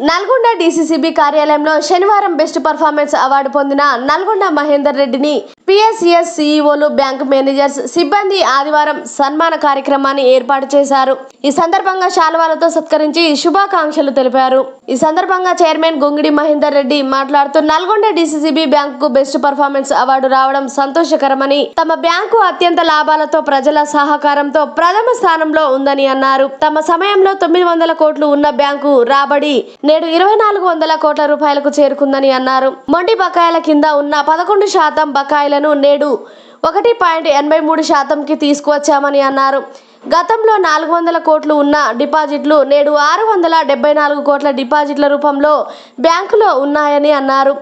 Nalgonda DCCB కార్యాలయంలో శనివారం best performance award పొందిన నల్గొండ మహేందర్ రెడ్డిని పిఎస్సిఎస్ సీఈఓలు బ్యాంక్ మేనేజర్స్ సిబ్బంది ఆదివారం సన్మాన కార్యక్రమాన్ని ఏర్పాటు చేశారు. ఈ సందర్భంగా శాల్వాలతో సత్కరించి శుభాకాంక్షలు తెలిపారు. ఈ సందర్భంగా చైర్మన్ గొంగిడి మహేందర్ రెడ్డి మాట్లాడుతూ Nalgonda DCCB bank best performance award రావడం సంతోషకరమని తమ బ్యాంకు అత్యంత లాభాలతో ప్రజల సహకారంతో ప్రథమ స్థానంలో ఉందని అన్నారు. తమ సమయంలో తొమ్మిది వందల కోట్లు ఉన్న బ్యాంకు రాబడి నేడు ఇరవై నాలుగు వందల కోట్ల రూపాయలకు చేరుకుందని అన్నారు. మొండి బకాయిల కింద ఉన్న పదకొండు శాతం బకాయిల బకాయిలను నేడు ఒకటి పాయింట్ ఎనభై మూడు శాతంకి తీసుకువచ్చామని అన్నారు. గతంలో నాలుగు వందల కోట్లు ఉన్న డిపాజిట్లు నేడు ఆరు వందల డెబ్బై నాలుగు కోట్ల డిపాజిట్ల రూపంలో బ్యాంకులో ఉన్నాయని అన్నారు.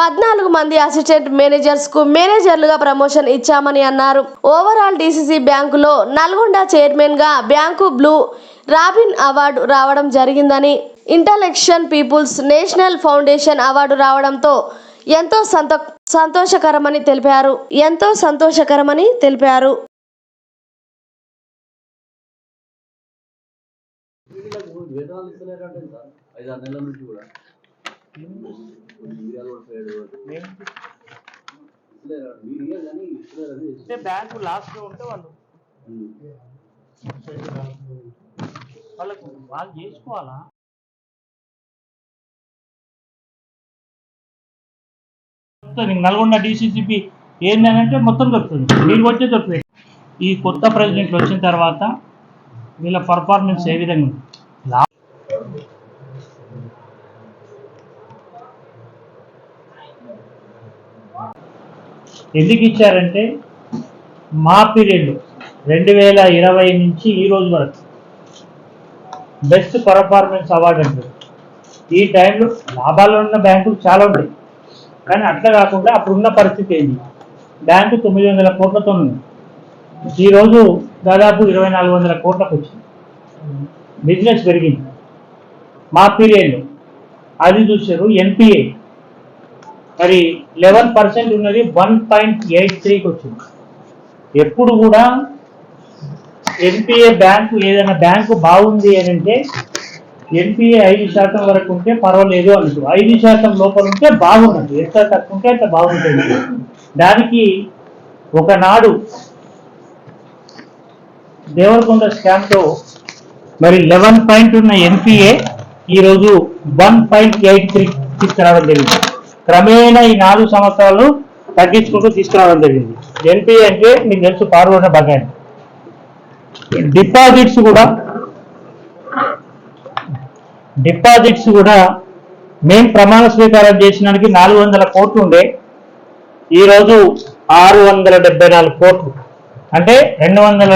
పద్నాలుగు మంది అసిస్టెంట్ మేనేజర్స్కు మేనేజర్లుగా ప్రమోషన్ ఇచ్చామని అన్నారు. ఓవరాల్ డిసిసి బ్యాంకులో నల్గొండ చైర్మన్గా బ్యాంకు బ్లూ రాబిన్ అవార్డు రావడం జరిగిందని intellectual people's national foundation award రావడంతో ఎంతో సంత సంతోషకరమని తెలిపారు. ఎంతో సంతోషకరమని తెలిపారు. బ్యాంకు లాస్ట్లో ఉంటే వాళ్ళు. వాళ్ళకు వాళ్ళు చేసుకోవాలా నల్గొండ డిసిసిపి ఏంటంటే మొత్తం దొరుకుతుంది. మీరు వచ్చే దొరుకుతుంది. ఈ కొత్త ప్రెసిడెంట్లు వచ్చిన తర్వాత వీళ్ళ పర్ఫార్మెన్స్ ఏ విధంగా ఉంది? ఎందుకు ఇచ్చారంటే మా పీరియడ్ రెండు వేల ఇరవై నుంచి ఈ రోజు వరకు బెస్ట్ పర్ఫార్మెన్స్ అవార్డు అంటారు ఈ టైంలో లాభాలు ఉన్న బ్యాంకులు చాలా ఉంటాయి. కానీ అట్లా కాకుండా అప్పుడున్న పరిస్థితి ఏంటి బ్యాంకు తొమ్మిది వందల కోట్లతో ఉంది. ఈరోజు దాదాపు ఇరవై నాలుగు వందల కోట్లకు వచ్చింది. బిజినెస్ పెరిగింది. మా పీరియడ్లో. అది చూశారు ఎన్పిఏ. మరి లెవెన్ పర్సెంట్ ఉన్నది వన్ పాయింట్ ఎయిట్ త్రీకి వచ్చింది. ఎప్పుడు కూడా ఎన్పిఏ బ్యాంకు ఏదైనా బ్యాంకు బాగుంది అని అంటే ఎన్పిఏ ఐదు శాతం వరకు ఉంటే పర్వాలేదు అన్నట్టు ఐదు శాతం లోపల ఉంటే బాగున్నట్టు ఎంత తక్కువ ఉంటే అంత బాగుంటుంది. దానికి ఒకనాడు దేవరకొండ స్కామ్తో మరి లెవెన్ పాయింట్ ఉన్న ఎన్పిఏ ఈరోజు వన్ పాయింట్ ఎయిట్ త్రీ తీసుకురావడం జరిగింది. క్రమేణా ఈ నాలుగు సంవత్సరాలు తగ్గించుకుంటూ తీసుకురావడం జరిగింది. ఎన్పిఏ అంటే మీకు తెలుసు పాల్గొన్న బకాయి డిపాజిట్స్ కూడా డిపాజిట్స్ కూడా మేము ప్రమాణ స్వీకారం చేసినానికి నాలుగు వందల కోట్లు ఉండే. ఈరోజు ఆరు వందల డెబ్బై నాలుగు కోట్లు. అంటే రెండు వందల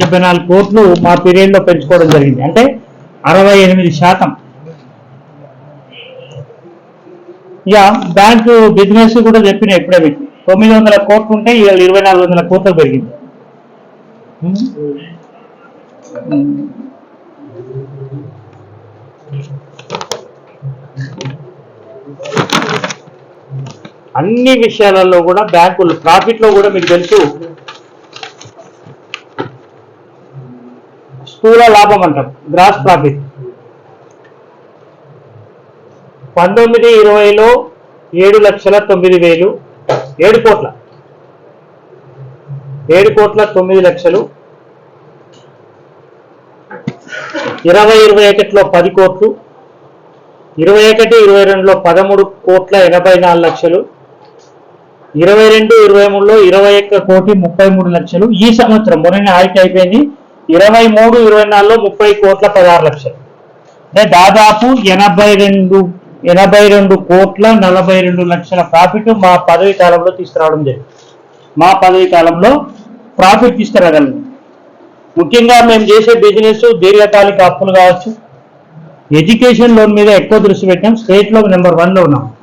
డెబ్బై నాలుగు కోట్లు మా పీరియడ్లో పెంచుకోవడం జరిగింది. అంటే అరవై ఎనిమిది శాతం. ఇక బ్యాంకు బిజినెస్ కూడా చెప్పిన ఇప్పుడే మీకు. తొమ్మిది వందల కోట్లు ఉంటే ఇవాళ ఇరవై నాలుగు వందల కోట్లు పెరిగింది. అన్ని విషయాలలో కూడా బ్యాంకులు ప్రాఫిట్లో కూడా మీకు తెలుసు. స్థూల లాభం అంటాం గ్రాస్ ప్రాఫిట్ పంతొమ్మిది ఇరవైలో ఏడు లక్షల తొమ్మిది వేలు ఏడు కోట్ల. ఏడు కోట్ల తొమ్మిది లక్షలు. ఇరవై ఇరవై ఒకటిలో పది కోట్లు. ఇరవై ఒకటి ఇరవై రెండులో పదమూడు కోట్ల ఎనభై నాలుగు లక్షలు. ఇరవై రెండు ఇరవై మూడులో ఇరవై ఒక్క కోటి ముప్పై మూడు లక్షలు. ఈ సంవత్సరం మొన్న ఆడిట్ అయిపోయింది. ఇరవై మూడు ఇరవై నాలుగులో ముప్పై కోట్ల పదహారు లక్షలు. అంటే దాదాపు ఎనభై రెండు ఎనభై రెండు కోట్ల నలభై రెండు లక్షల ప్రాఫిట్ మా పదవి కాలంలో తీసుకురావడం జరిగింది. మా పదవి కాలంలో ప్రాఫిట్ తీసుకురాగలం. ముఖ్యంగా మేము చేసే బిజినెస్ దీర్ఘకాలిక అప్పులు కావచ్చు. ఎడ్యుకేషన్ లోన్ మీద ఎక్కువ దృష్టి పెట్టాం. స్టేట్లో నెంబర్ వన్లో ఉన్నాము ఉన్నాం.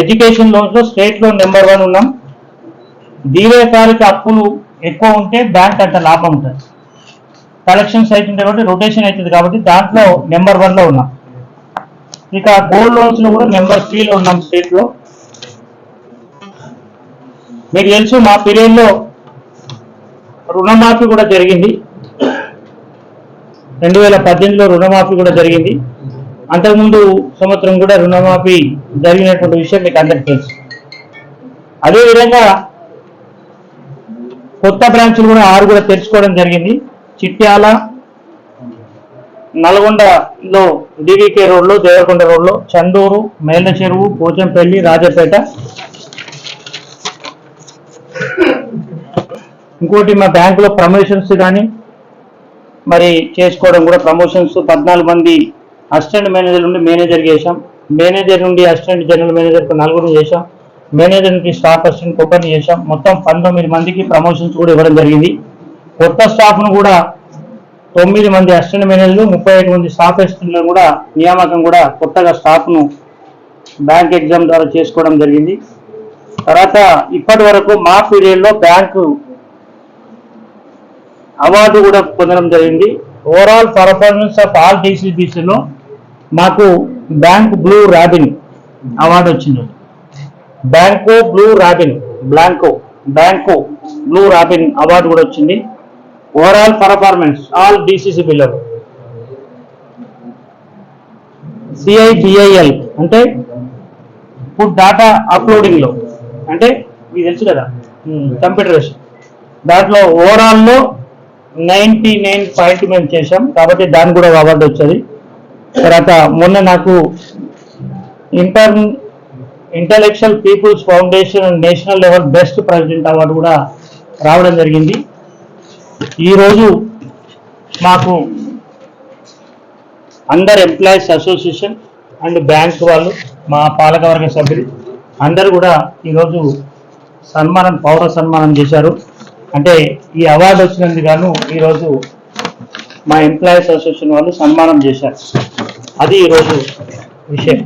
ఎడ్యుకేషన్ లోన్స్లో స్టేట్లో నెంబర్ వన్ ఉన్నాం. దీర్ఘకాలిక అప్పులు ఎక్కువ ఉంటే బ్యాంక్ అంత లాభం ఉంటుంది. కలెక్షన్స్ అవుతుంటే కాబట్టి రొటేషన్ అవుతుంది కాబట్టి దాంట్లో నెంబర్ వన్లో ఉన్నాం. ఇక గోల్డ్ లోన్స్లో కూడా నెంబర్ త్రీ లో ఉన్నాం స్టేట్లో. మీకు తెలుసు మా పీరియడ్లో రుణమాఫీ కూడా జరిగింది. రెండు వేల పద్దెనిమిదిలో రుణమాఫీ కూడా జరిగింది. అంతకుముందు సంవత్సరం కూడా రుణమాఫీ జరిగినటువంటి విషయం మీకు అందరికీ తెలుసు. అదేవిధంగా కొత్త బ్రాంచ్లు కూడా ఆరు కూడా తెరుచుకోవడం జరిగింది. చిట్యాల నల్గొండలో డివికే రోడ్లో దేవరకొండ రోడ్లో చందూరు మేళ్ళ చెరువు పోచంపల్లి రాజపేట. ఇంకోటి మా బ్యాంకులో ప్రమోషన్స్ కానీ మరి చేసుకోవడం కూడా ప్రమోషన్స్ పద్నాలుగు మంది అసిస్టెంట్ మేనేజర్ నుండి మేనేజర్ చేశాం. మేనేజర్ నుండి అసిస్టెంట్ జనరల్ మేనేజర్ నలుగురు చేశాం. మేనేజర్ నుండి స్టాఫ్ అసిస్టెంట్ ఒకరిని చేశాం. మొత్తం పంతొమ్మిది మందికి ప్రమోషన్స్ కూడా ఇవ్వడం జరిగింది. కొత్త స్టాఫ్ను కూడా తొమ్మిది మంది అసిస్టెంట్ మేనేజర్లు ముప్పై ఐదు మంది స్టాఫ్ అసిస్టెంట్లు కూడా నియామకం కూడా కొత్తగా స్టాఫ్ను బ్యాంక్ ఎగ్జామ్ ద్వారా చేసుకోవడం జరిగింది. తర్వాత ఇప్పటి వరకు మా పీరియడ్లో బ్యాంకు అవార్డు కూడా పొందడం జరిగింది. ఓవరాల్ పర్ఫార్మెన్స్ ఆఫ్ ఆల్ డీసీబీసీలో మాకు బ్యాంక్ బ్లూ రాబిన్ అవార్డు వచ్చింది. Banco blue robin Banco Banco blue robin award కూడా వచ్చింది. ఓవరాల్ పర్ఫార్మెన్స్ ఆల్ డిసిసి బిల్లలో సిఐబిఐఎల్ అంటే ఇప్పుడు డాటా అప్లోడింగ్లో. అంటే మీకు తెలుసు కదా? కంప్యూటరేషన్ దాంట్లో ఓవరాల్లో నైన్టీ నైన్ పాయింట్ మేము చేశాం. కాబట్టి దానికి కూడా అవార్డు వచ్చేది. తర్వాత మొన్న నాకు inter intellectual people's foundation national level best president award కూడా రావడం జరిగింది. ఈరోజు మాకు అందరు ఎంప్లాయీస్ అసోసియేషన్ అండ్ బ్యాంక్ వాళ్ళు మా పాలకవర్గ సభ్యులు అందరు కూడా ఈరోజు సన్మానం పౌర సన్మానం చేశారు. అంటే ఈ అవార్డు వచ్చినందుకు గాను ఈరోజు మా ఎంప్లాయీస్ అసోసియేషన్ వాళ్ళు సన్మానం చేశారు. అది ఈరోజు విషయం.